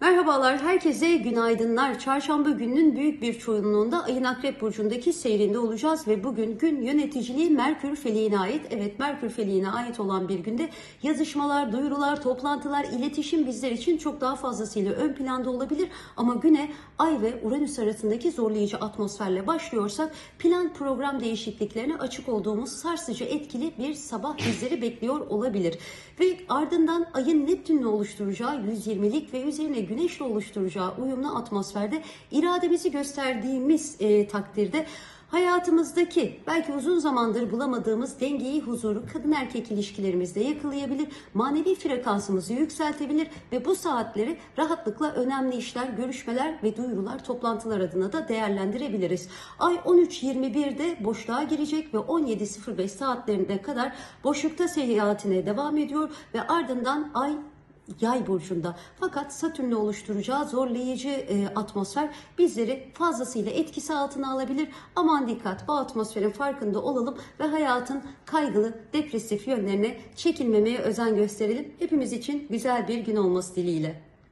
Merhabalar, herkese günaydınlar. Çarşamba gününün büyük bir çoğunluğunda ayın Akrep Burcu'ndaki seyrinde olacağız ve bugün gün yöneticiliği Merkür Feliğine ait. Evet, Merkür Feliğine ait olan bir günde yazışmalar, duyurular, toplantılar, iletişim bizler için çok daha fazlasıyla ön planda olabilir. Ama güne Ay ve Uranüs arasındaki zorlayıcı atmosferle başlıyorsak plan program değişikliklerine açık olduğumuz sarsıcı etkili bir sabah bizleri bekliyor olabilir. Ve ardından ayın Neptün'le oluşturacağı 120'lik ve üzerine güneşle oluşturacağı uyumlu atmosferde irademizi gösterdiğimiz e, takdirde hayatımızdaki belki uzun zamandır bulamadığımız dengeyi, huzuru kadın erkek ilişkilerimizde yakalayabilir, manevi frekansımızı yükseltebilir ve bu saatleri rahatlıkla önemli işler, görüşmeler ve duyurular, toplantılar adına da değerlendirebiliriz. Ay 13.21'de boşluğa girecek ve 17.05 saatlerine kadar boşlukta seyahatine devam ediyor ve ardından ay Yay burcunda. Fakat Satürn'le oluşturacağı zorlayıcı e, atmosfer bizleri fazlasıyla etkisi altına alabilir. Aman dikkat bu atmosferin farkında olalım ve hayatın kaygılı, depresif yönlerine çekilmemeye özen gösterelim. Hepimiz için güzel bir gün olması dileğiyle.